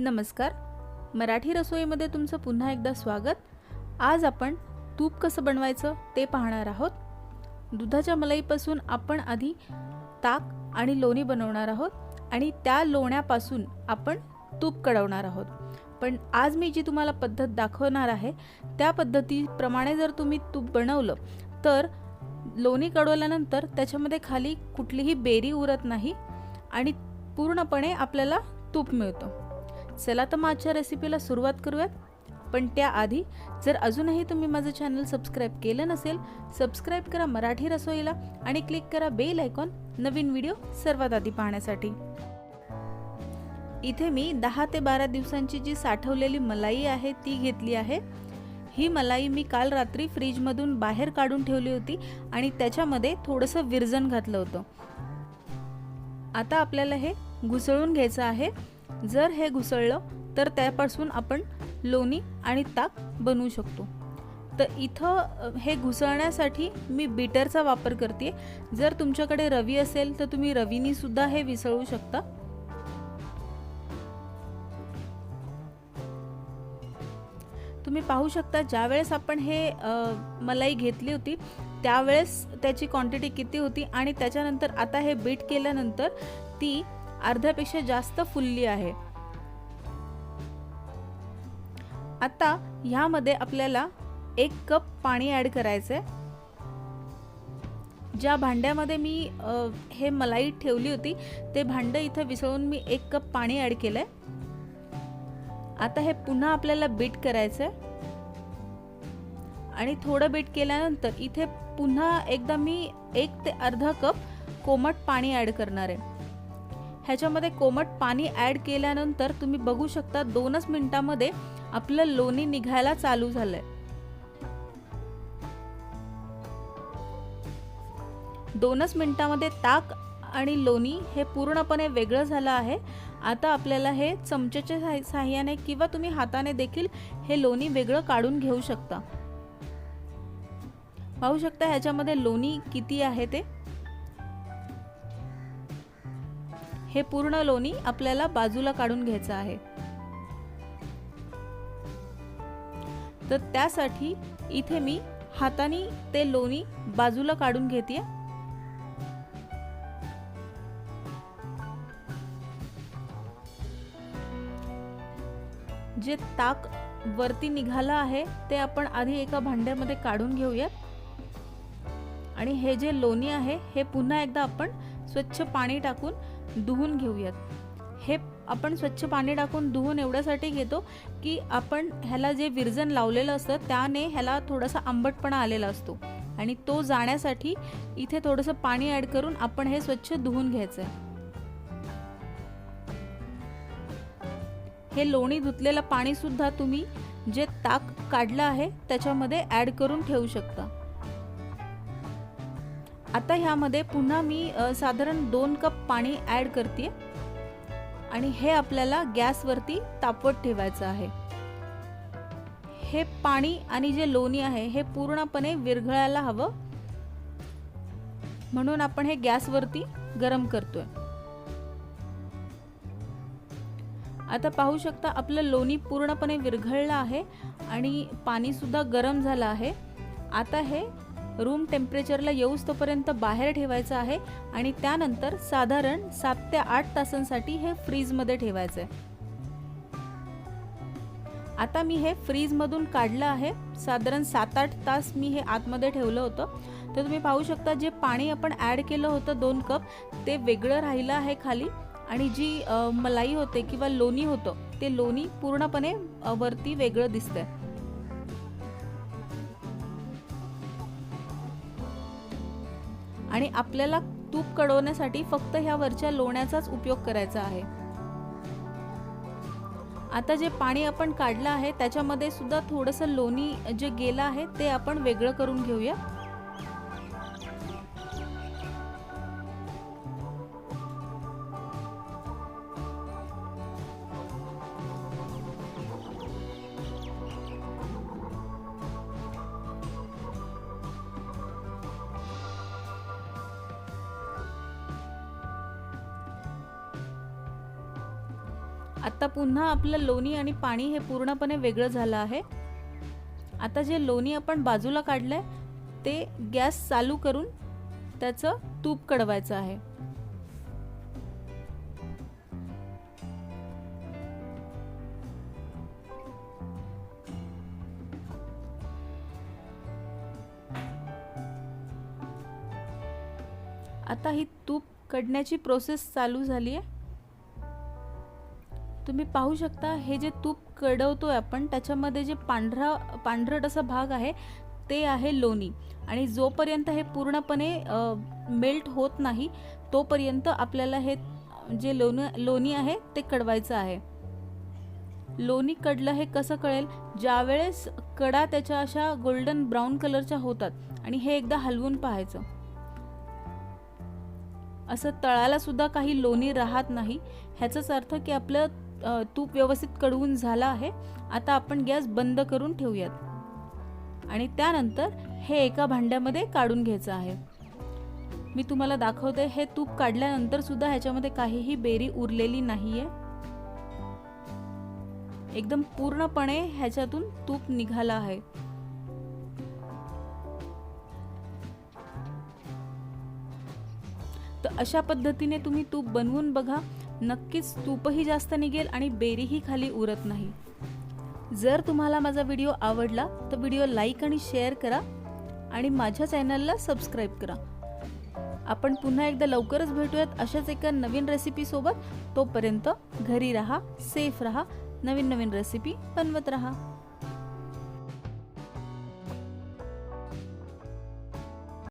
नमस्कार. मराठी रसोईमध्ये तुमचं पुन्हा एकदा स्वागत. आज आपण तूप कसं बनवायचं ते पाहणार आहोत. दुधाच्या मलईपासून आपण आधी ताक आणि लोणी बनवणार आहोत आणि त्या लोण्यापासून आपण तूप कढवणार आहोत. पण आज मी जी तुम्हाला पद्धत दाखवणार आहे त्या पद्धतीप्रमाणे जर तुम्ही तूप बनवलं तर लोणी कढवल्यानंतर त्याच्यामध्ये खाली कुठलीही बेरी उरत नाही आणि पूर्णपणे आपल्याला तूप मिळतं. चला तर मग आजच्या रेसिपीला सुरुवात करूयात. पण त्याआधी जर अजूनही तुम्ही माझं चॅनल सबस्क्राईब केलं नसेल सबस्क्राईब करा मराठी रसोईला आणि क्लिक करा बेल आयकॉन नवीन व्हिडिओ सर्वात आधी पाहण्यासाठी. इथे मी दहा ते बारा दिवसांची जी साठवलेली मलाई आहे ती घेतली आहे. ही मलाई मी काल रात्री फ्रीजमधून बाहेर काढून ठेवली होती आणि त्याच्यामध्ये थोडंसं विरजन घातलं होतं. आता आपल्याला हे घुसळून घ्यायचं आहे. जर हे घुसळलं तर त्यापासून आपण लोणी आणि ताक बनवू शकतो. तर इथं हे घुसळण्यासाठी मी बीटरचा वापर करते जर तुमच्याकडे रवी असेल तर तुम्ही रवीनीसुद्धा हे विसळू शकता. तुम्ही पाहू शकता ज्यावेळेस आपण हे मलाई घेतली होती त्यावेळेस त्याची क्वांटिटी किती होती आणि त्याच्यानंतर आता हे बीट केल्यानंतर ती अर्ध्यापेक्षा जास्त फुलली आहे. आता ह्यामध्ये आपल्याला एक कप पाणी ॲड करायचं आहे ज्या भांड्यामध्ये मी हे मलाई ठेवली होती ते भांडं इथं विसळून मी एक कप पाणी ॲड केलं आहे आता हे पुन्हा आपल्याला बीट करायचं आहे आणि थोडं बीट केल्यानंतर इथे पुन्हा एकदा मी एक ते अर्धा कप कोमट पाणी ॲड करणार आहे. ह्याच्यामध्ये कोमट पाणी ॲड केल्यानंतर तुम्ही बघू शकता दोनच मिनिटामध्ये आपलं लोणी निघायला चालू झालंय. दोनच मिनिटामध्ये ताक आणि लोणी हे पूर्णपणे वेगळं झालं आहे. आता आपल्याला हे चमच्याच्या साह्याने किंवा तुम्ही हाताने देखील हे लोणी वेगळं काढून घेऊ शकता. पाहू शकता ह्याच्यामध्ये लोणी किती आहे ते? हे पूर्ण लोणी आपल्याला बाजूला काढून घ्यायचं आहे. तर त्यासाठी इथे मी हाताने ते लोणी बाजूला काढून घेते जे ताक वरती निघालं आहे ते आपण आधी एका भांड्यामध्ये काढून घेऊयात. आणि हे जे लोणी आहे हे पुन्हा एकदा आपण स्वच्छ पाणी टाकून धुवून घेऊयात. हे आपण स्वच्छ पाणी टाकून धुवून एवढ्यासाठी घेतो की आपण ह्याला जे विरजन लावलेलं असतं त्याने ह्याला थोडासा आंबटपणा आलेला असतो. आणि तो जाण्यासाठी इथे थोडंसं पाणी ॲड करून आपण हे स्वच्छ धुवून घ्यायचं आहे हे लोणी धुतलेलं पाणीसुद्धा तुम्ही जे ताक काढलं आहे त्याच्यामध्ये ॲड करून ठेवू शकता. आता ह्यामध्ये पुन्हा मी साधारण दोन कप पाणी ॲड करते. आणि हे आपल्याला गॅसवरती तापवत ठेवायचं आहे. हे पाणी आणि जे लोणी आहे हे पूर्णपणे विरघळायला हवं. म्हणून आपण हे गॅसवरती गरम करतोय. आता पाहू शकता आपलं लोणी पूर्णपणे विरघळलं आहे आणि पाणीसुद्धा गरम झालं आहे. आता हे रूम टेम्परेचरला येऊस तोपर्यंत बाहेर ठेवायचं आहे आणि त्यानंतर साधारण सात ते आठ तासांसाठी हे फ्रीजमध्ये ठेवायचं आहे आता मी हे फ्रीजमधून काढलं आहे. साधारण सात आठ तास मी हे आतमध्ये ठेवलं होतं. तर तुम्ही पाहू शकता जे पाणी आपण ॲड केलं होतं दोन कप ते वेगळं राहिलं आहे खाली. आणि जी मलाई होते किंवा लोणी होतं ते लोणी पूर्णपणे वरती वेगळं दिसतंय. आणि आपल्याला तूप कडवण्यासाठी फक्त ह्या वरच्या लोण्याचाच उपयोग करायचा आहे. आता जे पाणी आपण काढलं आहे त्याच्यामध्ये सुद्धा थोडंसं लोणी जे गेलं आहे ते आपण वेगळं करून घेऊया. आता पुन्हा आपलं लोणी आणि पाणी हे पूर्णपणे वेगळं झालं आहे. आता जे लोणी आपण बाजूला काढलं आहे ते गॅस चालू करून त्याचं तूप कडवायचं आहे. आता ही तूप कडण्याची प्रोसेस चालू झाली आहे तुम्ही पाहू शकता हे जे तूप कडवतोय आपण त्याच्यामध्ये जे पांढरा पांढरट असा भाग आहे ते आहे लोणी. आणि जोपर्यंत हे पूर्णपणे मेल्ट होत नाही तोपर्यंत आपल्याला हे जे लोणी लोणी आहे ते कडवायचं आहे. लोणी कडलं हे कसं कळेल? ज्यावेळेस कडा त्याच्या अशा गोल्डन ब्राऊन कलरच्या होतात आणि हे एकदा हलवून पाहायचं. असं तळाला सुद्धा काही लोणी राहत नाही. ह्याचाच अर्थ की आपलं तूप व्यवस्थित कडवून झाला आहे. आता आपण गॅस बंद करून ठेवूयात. आणि त्यानंतर हे एका भांड्यामध्ये काढून घ्यायचं आहे. मी तुम्हाला दाखवते हे तूप काढल्यानंतर सुद्धा ह्याच्यामध्ये काहीही बेरी उरलेली नाहीये. एकदम पूर्णपणे ह्याच्यातून तूप निघाला आहे. तर अशा पद्धतीने तुम्ही तूप बनवून बघा. नक्कीच तूपही जास्त निघेल आणि बेरीही खाली उरत नाही. जर तुम्हाला माझा व्हिडिओ आवडला तर व्हिडिओ लाईक आणि शेअर करा आणि माझ्या चॅनलला सबस्क्राईब करा. आपण पुन्हा एकदा लवकरच भेटूयात अशाच एका नवीन रेसिपीसोबत तोपर्यंत घरी राहा सेफ राहा नवीन नवीन रेसिपी बनवत राहा.